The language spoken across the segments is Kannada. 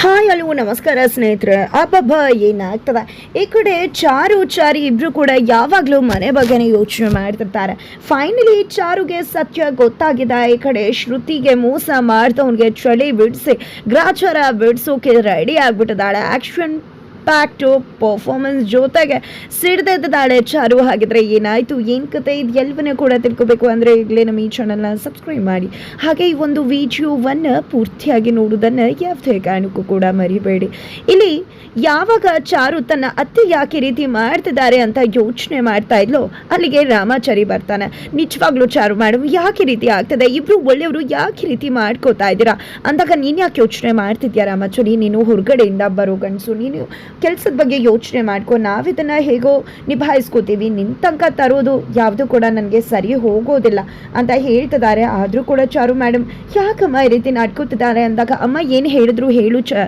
ಹಾಯ್ ಹಲೋ ನಮಸ್ಕಾರ ಸ್ನೇಹಿತರೆ. ಅಬ್ಬಬ್ಬ, ಏನಾಗ್ತದೆ? ಈ ಕಡೆ ಚಾರು, ಚಾರಿ ಇಬ್ಬರು ಕೂಡ ಯಾವಾಗಲೂ ಮನೆ ಬಗ್ಗೆನೇ ಯೋಚನೆ ಮಾಡ್ತಿರ್ತಾರೆ. ಫೈನಲಿ ಚಾರುಗೆ ಸತ್ಯ ಗೊತ್ತಾಗಿದೆ. ಈ ಕಡೆ ಶ್ರುತಿಗೆ ಮೋಸ ಮಾಡ್ತವನಿಗೆ ಚಳಿ ಬಿಡಿಸಿ, ಗ್ರಾಚಾರ ಬಿಡಿಸೋಕೆ ರೆಡಿ ಆಗ್ಬಿಟ್ಟಿದ್ದಾಳೆ. ಆಕ್ಷನ್ ಪ್ಯಾಕ್ಟು ಪರ್ಫಾರ್ಮೆನ್ಸ್ ಜೊತೆಗೆ ಸಿಡ್ದೆದ್ದಾಳೆ ಚಾರು ಹಾಗಿದ್ರೆ ಏನಾಯ್ತು? ಏನು ಕತೆ? ಇದು ಎಲ್ಲವನ್ನೂ ಕೂಡ ತಿಳ್ಕೊಬೇಕು ಅಂದರೆ ಈಗಲೇ ನಮ್ಮ ಈ ಚಾನಲ್ನ ಸಬ್ಸ್ಕ್ರೈಬ್ ಮಾಡಿ. ಹಾಗೆ ಈ ಒಂದು ವಿಡಿಯೋವನ್ನು ಪೂರ್ತಿಯಾಗಿ ನೋಡೋದನ್ನು ಯಾವುದೇ ಕಾರಣಕ್ಕೂ ಕೂಡ ಮರಿಬೇಡಿ. ಇಲ್ಲಿ ಯಾವಾಗ ಚಾರು ತನ್ನ ಅತ್ತೆ ಯಾಕೆ ರೀತಿ ಮಾಡ್ತಿದ್ದಾರೆ ಅಂತ ಯೋಚನೆ ಮಾಡ್ತಾ ಇದ್ಲೋ, ಅಲ್ಲಿಗೆ ರಾಮಾಚಾರಿ ಬರ್ತಾನೆ. ನಿಜವಾಗ್ಲೂ ಚಾರು ಮೇಡಮ್ ಯಾಕೆ ರೀತಿ ಆಗ್ತದೆ? ಇಬ್ರು ಒಳ್ಳೆಯವರು ಯಾಕೆ ರೀತಿ ಮಾಡ್ಕೋತಾ ಇದ್ದೀರಾ? ಅಂದಾಗ ನೀನು ಯಾಕೆ ಯೋಚನೆ ಮಾಡ್ತಿದ್ಯಾ ರಾಮಾಚಾರಿ? ನೀನು ಹೊರಗಡೆಯಿಂದ ಬರೋ ಗಂಡಸು, ನೀನು ಕೆಲಸದ ಬಗ್ಗೆ ಯೋಚನೆ ಮಾಡ್ಕೊ ಇದನ್ನು ಹೇಗೋ ನಿಭಾಯಿಸ್ಕೋತೀವಿ. ನಿನ್ನ ತನಕ ತರೋದು ಯಾವುದು ಕೂಡ ನನಗೆ ಸರಿ ಹೋಗೋದಿಲ್ಲ ಅಂತ ಹೇಳ್ತಿದ್ದಾರೆ. ಆದರೂ ಕೂಡ ಚಾರು ಮೇಡಮ್ ಯಾಕಮ್ಮ ಈ ರೀತಿ ನಡ್ಕೋತಿದ್ದಾರೆ ಅಂದಾಗ ಅಮ್ಮ ಏನು ಹೇಳಿದ್ರು ಹೇಳು ಚ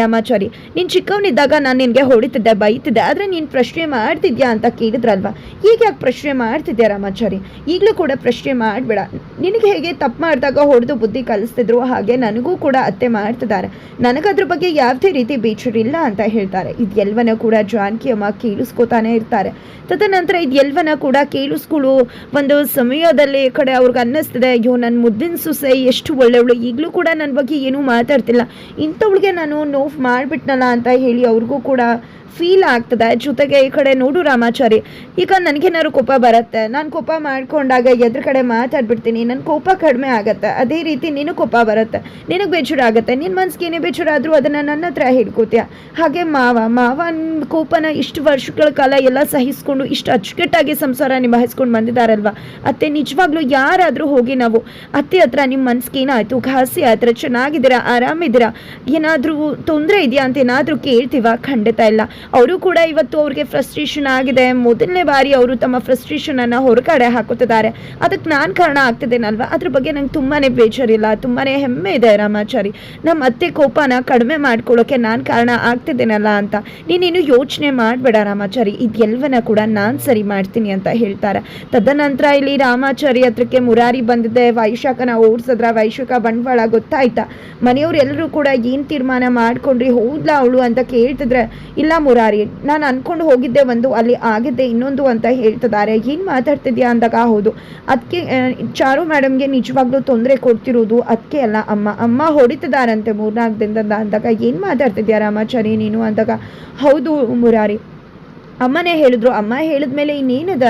ರಾಮಾಚಾರಿ. ನೀನು ಚಿಕ್ಕವನಿದ್ದಾಗ ನಾನು ನಿನಗೆ ಹೊಡಿತಿದ್ದೆ, ಬೈತಿದ್ದೆ. ಆದರೆ ನೀನು ಪ್ರಶ್ನೆ ಮಾಡ್ತಿದ್ಯಾ ಅಂತ ಕೇಳಿದ್ರಲ್ವಾ? ಈಗ ಯಾಕೆ ಪ್ರಶ್ನೆ ಮಾಡ್ತಿದ್ಯಾ ರಾಮಾಚಾರಿ? ಈಗಲೂ ಕೂಡ ಪ್ರಶ್ನೆ ಮಾಡಬೇಡ. ನಿನಗೆ ಹೇಗೆ ತಪ್ಪು ಮಾಡಿದಾಗ ಹೊಡೆದು ಬುದ್ಧಿ ಕಲಿಸ್ತಿದ್ರು, ಹಾಗೆ ನನಗೂ ಕೂಡ ಅತ್ತೆ ಮಾಡ್ತಿದ್ದಾರೆ. ನನಗದ್ರ ಬಗ್ಗೆ ಯಾವುದೇ ರೀತಿ ಬೀಚರಿಲ್ಲ ಅಂತ ಹೇಳ್ತಾರೆ ಇದೆಲ್ಲವನ್ನ ಕೂಡ ಜಾನಕಿ ಅಮ್ಮ ಕೇಳಿಸ್ಕೊತಾನೆ ಇರ್ತಾರೆ. ತದನಂತರ ಇದೆಲ್ಲವನ್ನ ಕೂಡ ಕೇಳಿಸ್ಕೊಳ್ಳು ಒಂದು ಸಮಯದಲ್ಲಿ ಕಡೆ ಅವ್ರಿಗೆ ಅನ್ನಿಸ್ತಿದೆ, ಅಯ್ಯೋ ನನ್ನ ಮುದ್ದಿನ ಸೊಸೆ ಎಷ್ಟು ಒಳ್ಳೆಯವಳು ಈಗಲೂ ಕೂಡ ನನ್ನ ಬಗ್ಗೆ ಏನೂ ಮಾತಾಡ್ತಿಲ್ಲ. ಇಂಥವಳಿಗೆ ನಾನು ನೋವು ಮಾಡಿಬಿಟ್ನಲ್ಲ ಅಂತ ಹೇಳಿ ಅವ್ರಿಗೂ ಕೂಡ ಫೀಲ್ ಆಗ್ತದೆ. ಜೊತೆಗೆ ಈ ಕಡೆ ನೋಡು ರಾಮಾಚಾರಿ. ಈಗ ನನಗೇನಾದ್ರು ಕೋಪ ಬರುತ್ತೆ? ನಾನು ಕೋಪ ಮಾಡ್ಕೊಂಡಾಗ ಎದ್ರ ಕಡೆ ಮಾತಾಡ್ಬಿಡ್ತೀನಿ. ನನ್ನ ಕೋಪ ಕಡಿಮೆ ಆಗುತ್ತೆ. ಅದೇ ರೀತಿ ನೀನು ಕೋಪ ಬರುತ್ತೆ. ನಿನಗೆ ಬೇಜಾರು ಆಗುತ್ತೆ ನಿನ್ನ ಮನ್ಸಿಗೆ ಏನೇ ಬೇಜಾರು ಆದರೂ ಅದನ್ನು ನನ್ನ ಹತ್ರ ಹೇಳ್ಕೋತೀಯ. ಹಾಗೆ ಮಾವ, ಮಾವನ ಕೋಪನ ಇಷ್ಟು ವರ್ಷಗಳ ಕಾಲ ಎಲ್ಲ ಸಹಿಸ್ಕೊಂಡು, ಇಷ್ಟು ಅಚ್ಚುಕಟ್ಟಾಗಿ ಸಂಸಾರ ನಿಭಾಯಿಸ್ಕೊಂಡು ಬಂದಿದ್ದಾರಲ್ವ ಅತ್ತೆ, ನಿಜವಾಗ್ಲೂ ಯಾರಾದರೂ ಹೋಗಿ ನಾವು, ಅತ್ತೆ ಹತ್ರ ನಿಮ್ಮ ಮನ್ಸಿಗೆ ಏನಾಯ್ತು? ಘಾಸಿ ಆಯ್ತು ಚೆನ್ನಾಗಿದ್ದೀರಾ? ಆರಾಮಿದ್ದೀರಾ? ಏನಾದರೂ ತೊಂದರೆ ಇದೆಯಾ ಅಂತ ಏನಾದರೂ ಕೇಳ್ತೀವ? ಖಂಡಿತ ಇಲ್ಲ. ಅವರು ಕೂಡ ಇವತ್ತು ಅವ್ರಿಗೆ ಫ್ರಸ್ಟ್ರೇಷನ್ ಆಗಿದೆ. ಮೊದಲನೇ ಬಾರಿ ಅವರು ತಮ್ಮ ಫ್ರಸ್ಟ್ರೇಷನ್ ಅನ್ನ ಹೊರಗಡೆ ಹಾಕುತ್ತಿದ್ದಾರೆ. ಅದಕ್ಕೆ ನಾನು ಕಾರಣ ಆಗ್ತಿದ್ದೇನಲ್ವಾ? ಅದ್ರ ಬಗ್ಗೆ ನಂಗೆ ತುಂಬಾನೇ ಬೇಜಾರಿಲ್ಲ. ತುಂಬಾನೇ ಹೆಮ್ಮೆ ಇದೆ ರಾಮಾಚಾರಿ. ನಮ್ಮ ಅತ್ತೆ ಕೋಪನ ಕಡಿಮೆ ಮಾಡ್ಕೊಳ್ಳೋಕೆ ನಾನು ಕಾರಣ ಆಗ್ತಿದ್ದೇನಲ್ಲ ಅಂತ. ನೀನೇನು ಯೋಚನೆ ಮಾಡಬೇಡ ರಾಮಾಚಾರಿ. ಇದೆಲ್ಲವನ್ನ ಕೂಡ ನಾನು ಸರಿ ಮಾಡ್ತೀನಿ ಅಂತ ಹೇಳ್ತಾರೆ. ತದನಂತರ ಇಲ್ಲಿ ರಾಮಾಚಾರಿ ಹತ್ರಕ್ಕೆ ಮುರಾರಿ ಬಂದಿದ್ದೆ ವೈಶಾಖನ ಓಡಿಸಿದ್ರ ವೈಶಾಖ ಬಂಡವಾಳ ಗೊತ್ತಾಯ್ತಾ? ಮನೆಯವ್ರೆಲ್ಲರೂ ಕೂಡ ಏನು ತೀರ್ಮಾನ ಮಾಡ್ಕೊಂಡ್ರಿ, ಹೌದ್ಲಾ ಅವಳು ಅಂತ ಕೇಳ್ತಿದ್ರೆ, ಇಲ್ಲ ಮುರಾರಿ, ನಾನು ಅನ್ಕೊಂಡು ಹೋಗಿದ್ದೆ ಒಂದು, ಅಲ್ಲಿ ಆಗಿದ್ದೆ ಇನ್ನೊಂದು ಅಂತ ಹೇಳ್ತಿದ್ದಾರೆ. ಏನು ಮಾತಾಡ್ತಿದ್ಯಾ ಅಂದಾಗ, ಹೌದು. ಅದಕ್ಕೆ ಚಾರು ಮೇಡಮ್ಗೆ ನಿಜವಾಗ್ಲೂ ತೊಂದರೆ ಕೊಡ್ತಿರೋದು ಅದಕ್ಕೆ ಅಲ್ಲ, ಅಮ್ಮ. ಅಮ್ಮ ಹೊಡಿತಿದ್ದಾರಂತೆ ಮೂರ್ನಾಲ್ಕು ದಿನದಿಂದ ಅಂದಾಗ. ಏನು ಮಾತಾಡ್ತಿದ್ಯಾ ರಾಮಾಚಾರಿ ನೀನು ಅಂದಾಗ. ಹೌದು ಮುರಾರಿ. ಅಮ್ಮನೇ ಹೇಳಿದ್ರು. ಅಮ್ಮ ಹೇಳಿದ್ಮೇಲೆ ಇನ್ನೇನದ?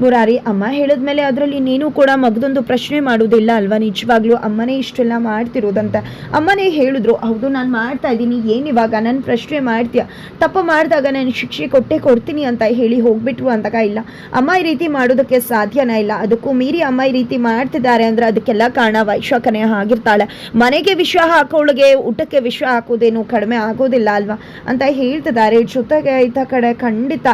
ಮುರಾರಿ, ಅಮ್ಮ ಹೇಳಿದ್ಮೇಲೆ ಅದರಲ್ಲಿ ನೀನು ಕೂಡ ಮಗದೊಂದು ಪ್ರಶ್ನೆ ಮಾಡೋದಿಲ್ಲ ಅಲ್ವಾ? ನಿಜವಾಗ್ಲೂ ಅಮ್ಮನೇ ಇಷ್ಟೆಲ್ಲ ಮಾಡ್ತಿರೋದಂತ. ಅಮ್ಮನೇ ಹೇಳಿದ್ರು, ಹೌದು, ನಾನು ಮಾಡ್ತಾ ಇದ್ದೀನಿ. ಏನಿವಾಗ ನನ್ನ ಪ್ರಶ್ನೆ ಮಾಡ್ತೀಯ? ತಪ್ಪು ಮಾಡಿದಾಗ ನಾನು ಶಿಕ್ಷೆ ಕೊಟ್ಟೆ ಕೊಡ್ತೀನಿ ಅಂತ ಹೇಳಿ ಹೋಗ್ಬಿಟ್ರು ಅಂದಾಗ ಇಲ್ಲ. ಅಮ್ಮ ಈ ರೀತಿ ಮಾಡೋದಕ್ಕೆ ಸಾಧ್ಯನೇ ಇಲ್ಲ. ಅದಕ್ಕೂ ಮೀರಿ ಅಮ್ಮ ಈ ರೀತಿ ಮಾಡ್ತಿದ್ದಾರೆ ಅಂದ್ರೆ ಅದಕ್ಕೆಲ್ಲ ಕಾರಣ ವೈಶಾಖನೇ ಆಗಿರ್ತಾಳೆ. ಮನೆಗೆ ವಿಷ ಹಾಕೋಳಿಗೆ ಊಟಕ್ಕೆ ವಿಷ ಹಾಕೋದೇನು ಕಡಿಮೆ ಆಗೋದಿಲ್ಲ ಅಲ್ವಾ? ಅಂತ ಹೇಳ್ತಿದ್ದಾರೆ. ಜೊತೆಗೆ ಇತ ಕಡೆ ಖಂಡಿತ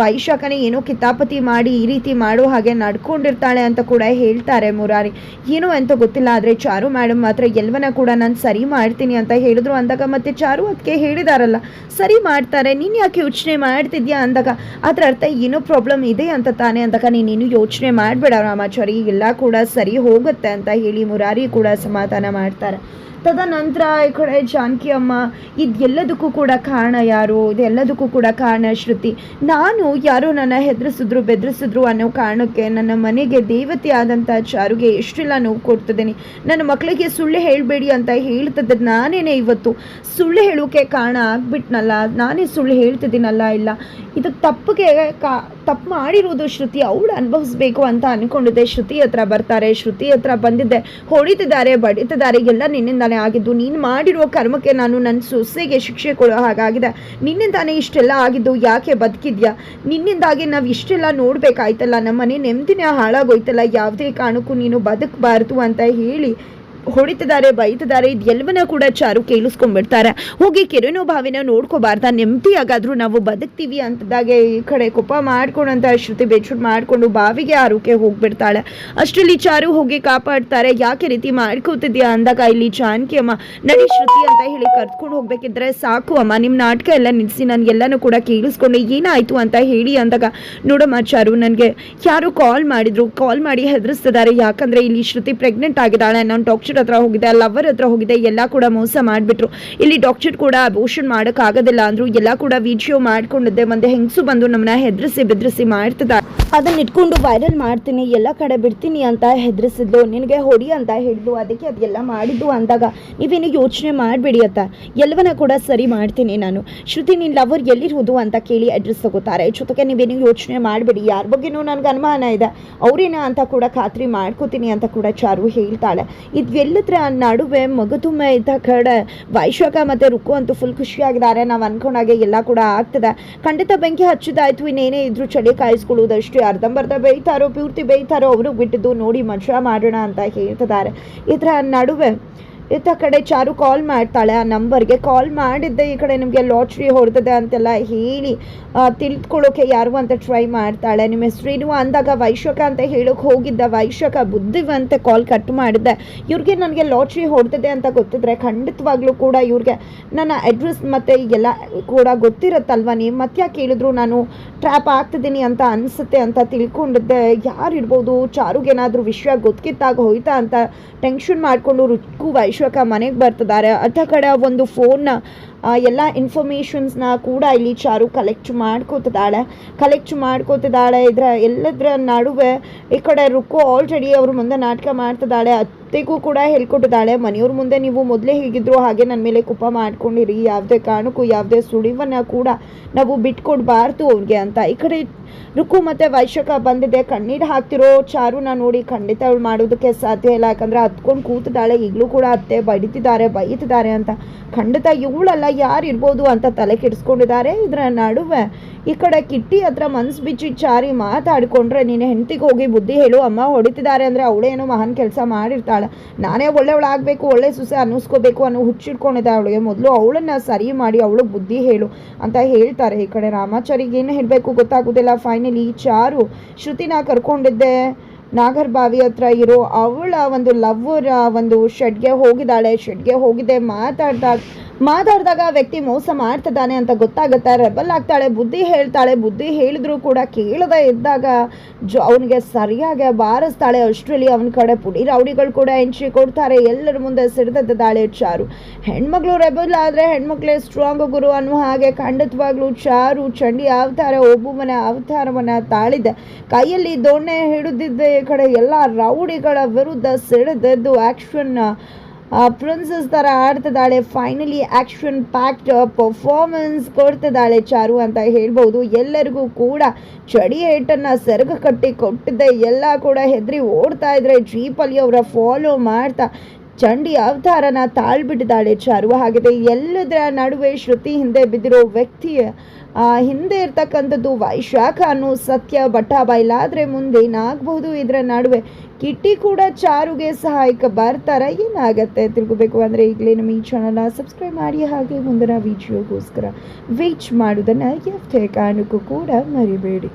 ವೈಶಾಖನೇ ಏನೋ ಕಿತಾಪತಿ ಮಾಡಿ ಈ ರೀತಿ ಮಾಡೋ ಹಾಗೆ ನಡ್ಕೊಂಡಿರ್ತಾಳೆ ಅಂತ ಕೂಡ ಹೇಳ್ತಾರೆ ಮುರಾರಿ. ಏನು ಅಂತ ಗೊತ್ತಿಲ್ಲ, ಆದರೆ ಚಾರು ಮೇಡಮ್ ಮಾತ್ರ ಎಲ್ಲವನ್ನ ಕೂಡ ನಾನು ಸರಿ ಮಾಡ್ತೀನಿ ಅಂತ ಹೇಳಿದ್ರು ಅಂದಾಗ ಮತ್ತೆ ಚಾರು ಅದಕ್ಕೆ ಹೇಳಿದಾರಲ್ಲ, ಸರಿ ಮಾಡ್ತಾರೆ, ನೀನು ಯಾಕೆ ಯೋಚನೆ ಮಾಡ್ತಿದ್ಯಾ ಅಂದಾಗ? ಅದರ ಅರ್ಥ ಏನೋ ಪ್ರಾಬ್ಲಮ್ ಇದೆ ಅಂತ ತಾನೇ ಅಂದಾಗ ನೀನೇನು ಯೋಚನೆ ಮಾಡಬೇಡ ರಾಮಾಚಾರಿ ಎಲ್ಲ ಕೂಡ ಸರಿ ಹೋಗುತ್ತೆ ಅಂತ ಹೇಳಿ ಮುರಾರಿ ಕೂಡ ಸಮಾಧಾನ ಮಾಡ್ತಾರೆ. ತದನಂತರ ಈ ಕಡೆ ಜಾನಕಿ ಅಮ್ಮ, ಇದೆಲ್ಲದಕ್ಕೂ ಕೂಡ ಕಾರಣ ಯಾರು? ಇದೆಲ್ಲದಕ್ಕೂ ಕೂಡ ಕಾರಣ ಶ್ರುತಿ. ನಾನು ಯಾರೋ ನನ್ನ ಹೆದರಿಸಿದ್ರು, ಬೆದರಿಸಿದ್ರು ಅನ್ನೋ ಕಾರಣಕ್ಕೆ ನನ್ನ ಮನೆಗೆ ದೇವತೆ ಆದಂಥ ಚಾರುಗೆ ಎಷ್ಟೆಲ್ಲ ನೋವು ಕೊಡ್ತಿದ್ದೀನಿ. ನನ್ನ ಮಕ್ಕಳಿಗೆ ಸುಳ್ಳು ಹೇಳಬೇಡಿ ಅಂತ ಹೇಳ್ತಿದ್ದೆ ನಾನೇನೆ ಇವತ್ತು. ಸುಳ್ಳು ಹೇಳೋಕೆ ಕಾರಣ ಆಗ್ಬಿಟ್ನಲ್ಲ. ನಾನೇ ಸುಳ್ಳು ಹೇಳ್ತಿದ್ದೀನಲ್ಲ ಇಲ್ಲ. ಇದು ತಪ್ಪಿಗೆ ಕಾ, ತಪ್ಪು ಮಾಡಿರೋದು ಶ್ರುತಿ. ಅವಳು ಅನುಭವಿಸ್ಬೇಕು ಅಂತ ಅನ್ಕೊಂಡಿದ್ದೆ. ಶ್ರುತಿ ಹತ್ರ ಬರ್ತಾರೆ. ಶ್ರುತಿ ಹತ್ರ ಬಂದಿದ್ದೆ. ಹೊಡಿತಿದ್ದಾರೆ, ಬಡಿತಿದ್ದಾರೆ. ಎಲ್ಲ ನಿನ್ನಿಂದಾನೇ ಆಗಿದ್ದು, ನೀನು ಮಾಡಿರುವ ಕರ್ಮಕ್ಕೆ ನಾನು ನನ್ನ ಸೊಸೆಗೆ ಶಿಕ್ಷೆ ಕೊಡೋ ಹಾಗಾಗಿದೆ. ನಿನ್ನಿಂದಾನೇ ಇಷ್ಟೆಲ್ಲ ಆಗಿದ್ದು, ಯಾಕೆ ಬದುಕಿದ್ಯಾ? ನಿನ್ನಿಂದಾಗಿ ನಾವು ಇಷ್ಟೆಲ್ಲ ನೋಡ್ಬೇಕಾಯ್ತಲ್ಲ ನಮ್ಮ ಮನೆ ನೆಮ್ಮದಿನೇ ಹಾಳಾಗೋಯ್ತಲ್ಲ, ಯಾವುದೇ ಕಾರಣಕ್ಕೂ ನೀನು ಬದುಕಬಾರ್ದು ಅಂತ ಹೇಳಿ ಹೊಡಿತಿದ್ದಾರೆ, ಬೈತಿದ್ದಾರೆ, ಇದೆಲ್ಲವನ್ನ ಕೂಡ ಚಾರು ಕೇಳಿಸ್ಕೊಂಡ್ಬಿಡ್ತಾರೆ. ಹೋಗಿ ಕೆರೆನೋ ಬಾವಿನ ನೋಡ್ಕೋಬಾರ್ದ ನೆಮ್ಮದಿಯಾಗಾದ್ರೂ ನಾವು ಬದುಕ್ತೀವಿ ಅಂತದಾಗೆ ಈ ಕಡೆ ಕೋಪ ಮಾಡ್ಕೊಂಡಂತ ಶ್ರುತಿ ಬೇಚೂಟ್ ಮಾಡ್ಕೊಂಡು ಬಾವಿಗೆ ಆರೋಕೆ ಹೋಗ್ಬಿಡ್ತಾಳೆ. ಅಷ್ಟರಲ್ಲಿ ಚಾರು ಹೋಗಿ ಕಾಪಾಡ್ತಾರೆ. ಯಾಕೆ ರೀತಿ ಮಾಡ್ಕೋತಿದ್ಯಾ ಅಂದಾಗ ಇಲ್ಲಿ ಜಾನಕಿ ಅಮ್ಮ, ನಡಿ ಶ್ರುತಿ ಅಂತ ಹೇಳಿ ಕರ್ದ್ಕೊಂಡು ಹೋಗ್ಬೇಕಿದ್ರೆ ಸಾಕು ಅಮ್ಮ ನಿಮ್ಮ ನಾಟಕ ಎಲ್ಲ ನಿಲ್ಲಿಸಿ ಎಲ್ಲಾನು ಕೂಡ ಕೇಳಿಸ್ಕೊಂಡು ಏನಾಯ್ತು ಅಂತ ಹೇಳಿ ಅಂದಾಗ, ನೋಡಮ್ಮ ಚಾರು, ನನಗೆ ಯಾರು ಕಾಲ್ ಮಾಡಿದ್ರು. ಕಾಲ್ ಮಾಡಿ ಹೆದರಿಸ್ತಿದ್ದಾರೆ. ಯಾಕಂದ್ರೆ ಇಲ್ಲಿ ಶ್ರುತಿ ಪ್ರೆಗ್ನೆಂಟ್ ಆಗಿದ್ದಾಳೆ. ನಾನು ಡಾಕ್ಟರ್ ಡಾಕ್ಟರ್ ಹತ್ರ ಹೋಗಿದೆ ಲವರ್ ಹತ್ರ ಹೋಗಿದೆ, ಎಲ್ಲ ಕೂಡ ಮೋಸ ಮಾಡಿಬಿಟ್ರು. ಇಲ್ಲಿ ಡಾಕ್ಟರ್ ಕೂಡ ಅಬೋಷನ್ ಮಾಡೋಕ್ಕಾಗೋದಿಲ್ಲ ಅಂದ್ರು, ಎಲ್ಲ ಕೂಡ ವಿಡಿಯೋ ಮಾಡ್ಕೊಂಡಿದ್ದೆ, ಒಂದು ಹೆಂಗಸು ಬಂದು ನಮ್ಮನ್ನ ಹೆದರಿಸಿ ಬೆದರಿಸಿ ಮಾಡ್ತಿದ್ದಾರೆ. ಅದನ್ನ ಇಟ್ಕೊಂಡು ವೈರಲ್ ಮಾಡ್ತೀನಿ, ಎಲ್ಲ ಕಡೆ ಬಿಡ್ತೀನಿ ಅಂತ ಹೆದರಿಸಿದ್ಲು ನಿನಗೆ ಹೊಡಿ ಅಂತ ಹೇಳಿದ್ಲು ಅದಕ್ಕೆ ಅದೆಲ್ಲ ಮಾಡಿದ್ದು ಅಂದಾಗ ನೀವೇನು ಯೋಚನೆ ಮಾಡಬೇಡಿ ಅಂತ. ಎಲ್ಲವನ್ನ ಕೂಡ ಸರಿ ಮಾಡ್ತೀನಿ ನಾನು. ಶ್ರುತಿ ನಿನ್ನ ಲವರ್ ಎಲ್ಲಿರುವುದು ಅಂತ ಕೇಳಿ ಅಡ್ರೆಸ್ ತಗೋತಾರೆ. ಜೊತೆಗೆ ನೀವೇನು ಯೋಚನೆ ಮಾಡಬೇಡಿ, ಯಾರ ಬಗ್ಗೆನೂ ನನಗೆ ಅನುಮಾನ ಇದೆ. ಅವರೇನ ಅಂತ ಕೂಡ ಖಾತ್ರಿ ಮಾಡ್ಕೋತೀನಿ ಅಂತ ಕೂಡ ಚಾರು ಹೇಳ್ತಾಳೆ. ಇದೆಲ್ಲದ್ರ ನಡುವೆ ಮಗುತುಮ್ಮೆ ಇದ್ದ ಕಡೆ ವೈಶಾಖ ಮತ್ತು ರುಕ್ಕು ಅಂತೂ ಫುಲ್ ಖುಷಿಯಾಗಿದ್ದಾರೆ. ನಾವು ಅನ್ಕೊಂಡಾಗೆ ಎಲ್ಲ ಕೂಡ ಆಗ್ತದೆ. ಖಂಡಿತ ಬೆಂಕಿ ಹಚ್ಚಿದಾಯ್ತು, ಇನ್ನೇನೇ ಇದ್ರು ಚಳಿ ಕಾಯಿಸ್ಕೊಳ್ಳೋದಷ್ಟೇ ಅರ್ಧಂಬರ್ಧ ಬೇಯ್ತಾರೋ, ಪೂರ್ತಿ ಬೇಯ್ತಾರೋ, ಅವರು ಬಿಟ್ಟಿದ್ದು ನೋಡಿ ಮಜಾ ಮಾಡೋಣ ಅಂತ ಹೇಳ್ತಿದ್ದಾರೆ. ಇದರ ನಡುವೆ ಇತ್ತ ಕಡೆ ಚಾರು ಕಾಲ್ ಮಾಡ್ತಾಳೆ, ಆ ನಂಬರ್ಗೆ ಕಾಲ್ ಮಾಡಿದ್ದೆ. ಈ ಕಡೆ ನಿಮಗೆ ಲಾಟ್ರಿ ಹೊಡೆದಿದೆ ಅಂತೆಲ್ಲ ಹೇಳಿ ತಿಳ್ಕೊಳ್ಳೋಕೆ ಯಾರು ಅಂತ ಟ್ರೈ ಮಾಡ್ತಾಳೆ. ನಿಮ್ಮ ಹೆಸ್ರೀನು ಅಂದಾಗ ವೈಶಾಖ ಅಂತ ಹೇಳೋಕೆ ಹೋಗಿದ್ದ ವೈಶಾಖ ಬುದ್ಧಿವಂತೆ ಕಾಲ್ ಕಟ್ ಮಾಡಿದ್ದೆ. ಇವ್ರಿಗೆ ನನಗೆ ಲಾಟ್ರಿ ಹೊಡೆದಿದೆ ಅಂತ ಗೊತ್ತಿದ್ರೆ ಖಂಡಿತವಾಗ್ಲೂ ಕೂಡ ಇವ್ರಿಗೆ ನನ್ನ ಅಡ್ರೆಸ್ ಮತ್ತು ಎಲ್ಲ ಕೂಡ ಗೊತ್ತಿರುತ್ತಲ್ವ? ನೀವು ಮತ್ತೆ ಯಾಕೆ ಹೇಳಿದ್ರು ನಾನು ಟ್ರ್ಯಾಪ್ ಆಗ್ತಿದ್ದೀನಿ ಅಂತ ಅನಿಸುತ್ತೆ ಅಂತ ತಿಳ್ಕೊಂಡಿದ್ದೆ. ಯಾರು ಇರ್ಬೋದು ಚಾರುಗೇನಾದರೂ ವಿಷಯ ಗೊತ್ತಿತ್ತಾಗ ಹೋಯ್ತಾ ಅಂತ ಟೆನ್ಷನ್ ಮಾಡಿಕೊಂಡು ರುಕ್ಕು ವೈಶ್ವಕ ಮನೆಗೆ ಬರ್ತಿದ್ದಾರೆ. ಅಥ ಕಡೆ ಒಂದು ಫೋನ್ನ ಎಲ್ಲ ಇನ್ಫಾರ್ಮೇಷನ್ಸ್ನ ಕೂಡ ಇಲ್ಲಿ ಚಾರು ಕಲೆಕ್ಟ್ ಮಾಡ್ಕೋತಿದ್ದಾಳೆ. ಕಲೆಕ್ಟ್ ಮಾಡ್ಕೋತಿದ್ದಾಳೆ. ಇದರ ಎಲ್ಲದರ ನಡುವೆ ಈ ಕಡೆ ರುಕ್ಕು ಆಲ್ರೆಡಿ ಅವ್ರ ಮುಂದೆ ನಾಟಕ ಮಾಡ್ತಿದ್ದಾಳೆ. ಅತ್ತೆಗೂ ಕೂಡ ಹೇಳ್ಕೊಟ್ಟಿದ್ದಾಳೆ ಮನೆಯವ್ರ ಮುಂದೆ ನೀವು ಮೊದಲೇ ಹೇಗಿದ್ರು ಹಾಗೆ ನನ್ನ ಮೇಲೆ ಕುಪ ಮಾಡ್ಕೊಂಡಿರಿ. ಯಾವುದೇ ಕಾರಣಕ್ಕೂ ಯಾವುದೇ ಸುಳಿವನ್ನು ಕೂಡ ನಾವು ಬಿಟ್ಕೊಡ್ಬಾರ್ದು ಅವ್ರಿಗೆ ಅಂತ. ಈ ಕಡೆ ರುಕ್ಕು ಮತ್ತು ವೈಶಕ ಬಂದಿದೆ. ಕಣ್ಣೀರು ಹಾಕ್ತಿರೋ ಚಾರುನ ನೋಡಿ ಖಂಡಿತ ಅವಳು ಮಾಡೋದಕ್ಕೆ ಸಾಧ್ಯ ಇಲ್ಲ. ಯಾಕಂದರೆ ಹತ್ಕೊಂಡು ಕೂತಿದ್ದಾಳೆ. ಈಗಲೂ ಕೂಡ ಅತ್ತೆ ಬಡಿತಿದ್ದಾರೆ ಬೈತಿದ್ದಾರೆ ಅಂತ. ಖಂಡಿತ ಇವಳಲ್ಲ ಯಾರು ಇರ್ಬೋದು ಅಂತ ತಲೆ ಕೆಡಿಸ್ಕೊಂಡಿದ್ದಾರೆ. ಇದರ ನಡುವೆ ಈ ಕಡೆ ಕಿಟ್ಟಿ ಹತ್ರ ಮನ್ಸು ಬಿಚ್ಚಿ ಚಾರಿ ಮಾತಾಡಿಕೊಂಡ್ರೆ ನೀನು ಹೆಂಡತಿಗೆ ಹೋಗಿ ಬುದ್ಧಿ ಹೇಳು, ಅಮ್ಮ ಹೊಡಿತಿದ್ದಾರೆ ಅಂದರೆ ಅವಳೇನೋ ಮಹಾನ್ ಕೆಲಸ ಮಾಡಿರ್ತಾಳೆ. ನಾನೇ ಒಳ್ಳೆಯವಳಾಗಬೇಕು, ಒಳ್ಳೆ ಸುಸೆ ಅನ್ನಿಸ್ಕೋಬೇಕು ಅನ್ನೋ ಹುಚ್ಚಿಟ್ಕೊಂಡಿದ್ದೆ ಅವಳಿಗೆ. ಮೊದಲು ಅವಳನ್ನ ಸರಿ ಮಾಡಿ, ಅವಳಿಗೆ ಬುದ್ಧಿ ಹೇಳು ಅಂತ ಹೇಳ್ತಾರೆ ಈ ಕಡೆ ರಾಮಾಚಾರಿಗೆ. ಏನು ಹೇಳಬೇಕು ಗೊತ್ತಾಗೋದಿಲ್ಲ. ಫೈನಲಿ ಚಾರು ಶ್ರುತಿನ ಕರ್ಕೊಂಡಿದ್ದೆ. ನಾಗರ್ಬಾವಿ ಹತ್ರ ಇರೋ ಅವಳ ಒಂದು ಲವ್ವರ ಒಂದು ಶೆಡ್ಗೆ ಹೋಗಿದ್ದಾಳೆ. ಶೆಡ್ಗೆ ಹೋಗಿದ್ದೆ ಮಾತಾಡ್ದಾಗ ಮಾತಾಡಿದಾಗ ವ್ಯಕ್ತಿ ಮೋಸ ಮಾಡ್ತಿದ್ದಾನೆ ಅಂತ ಗೊತ್ತಾಗುತ್ತೆ. ರೆಬಲ್ ಆಗ್ತಾಳೆ, ಬುದ್ಧಿ ಹೇಳ್ತಾಳೆ, ಬುದ್ಧಿ ಹೇಳಿದ್ರು ಕೂಡ ಕೇಳದೆ ಇದ್ದಾಗ ಜೊ ಅವನಿಗೆ ಸರಿಯಾಗಿ ಬಾರಿಸ್ತಾಳೆ ಅಷ್ಟರಲ್ಲಿ ಅವನ ಕಡೆ. ಪುಡಿ ರೌಡಿಗಳು ಕೂಡ ಎಂಟ್ರಿ ಕೊಡ್ತಾರೆ. ಎಲ್ಲರ ಮುಂದೆ ಸಿಡ್ದಿದ್ದಾಳೆ ಚಾರು. ಹೆಣ್ಮಕ್ಳು ರೆಬಲ್ ಆದರೆ ಹೆಣ್ಮಕ್ಳೇ ಸ್ಟ್ರಾಂಗ್ ಗುರು ಅನ್ನುವ ಹಾಗೆ ಖಂಡಿತವಾಗ್ಲೂ ಚಾರು ಚಂಡಿ ಅವತಾರ ಒಬ್ಬುವನ ಅವತಾರವನ್ನು ತಾಳಿದೆ. ಕೈಯಲ್ಲಿ ದೊಣ್ಣೆ ಹಿಡಿದಿದ್ದ ಕಡೆ ಎಲ್ಲ ರೌಡಿಗಳ ವಿರುದ್ಧ ಸಿಡಿದೆದ್ದು ಆ್ಯಕ್ಷನ್ ಪ್ರಿನ್ಸಸ್ ಥರ ಆಡ್ತಿದ್ದಾಳೆ. ಫೈನಲಿ ಆ್ಯಕ್ಷನ್ ಪ್ಯಾಕ್ಡ್ ಪರ್ಫಾರ್ಮೆನ್ಸ್ ಕೊಡ್ತಿದ್ದಾಳೆ ಚಾರು ಅಂತ ಹೇಳ್ಬೋದು. ಎಲ್ಲರಿಗೂ ಕೂಡ ಚಡಿ ಏಟನ್ನು ಸೆರಗು ಕಟ್ಟಿ ಕೊಟ್ಟಿದ್ದೆ. ಎಲ್ಲ ಕೂಡ ಹೆದರಿ ಓಡ್ತಾ ಇದ್ರೆ ಜೀಪಲ್ಲಿ ಅವರ ಫಾಲೋ ಮಾಡ್ತಾ ಚಂಡಿ ಅವತಾರನ ತಾಳ್ಬಿಟ್ಟಿದ್ದಾಳೆ ಚಾರು ಹಾಗಿದೆ ಎಲ್ಲದರ ನಡುವೆ ಶ್ರುತಿ ಹಿಂದೆ ಬಿದ್ದಿರೋ ವ್ಯಕ್ತಿ ಆ, ಹಿಂದೆ ಇರ್ತಕ್ಕಂಥದ್ದು ವೈಶಾಖ ಅನ್ನೋ ಸತ್ಯ ಬಟ್ಟ ಬಯಲಾದ್ರೆ ಮುಂದೆ ಏನಾಗಬಹುದು? ಇದರ ನಡುವೆ ಕಿಟ್ಟಿ ಕೂಡ ಚಾರುಗೆ ಸಹಾಯಕ ಬರ್ತಾರ. ಏನಾಗತ್ತೆ? ತಿಳ್ಕೊಬೇಕು ಅಂದರೆ ಈಗಲೇ ನಮ್ಮ ಈ ಚಾನಲ್ನ ಸಬ್ಸ್ಕ್ರೈಬ್ ಮಾಡಿ ಹಾಗೆ ಮುಂದಿನ ವಿಡಿಯೋಗೋಸ್ಕರ ವೀಚ್ ಮಾಡೋದನ್ನು ಎಫ್ ಕಾರಣಕ್ಕೂ ಕೂಡ ಮರಿಬೇಡಿ.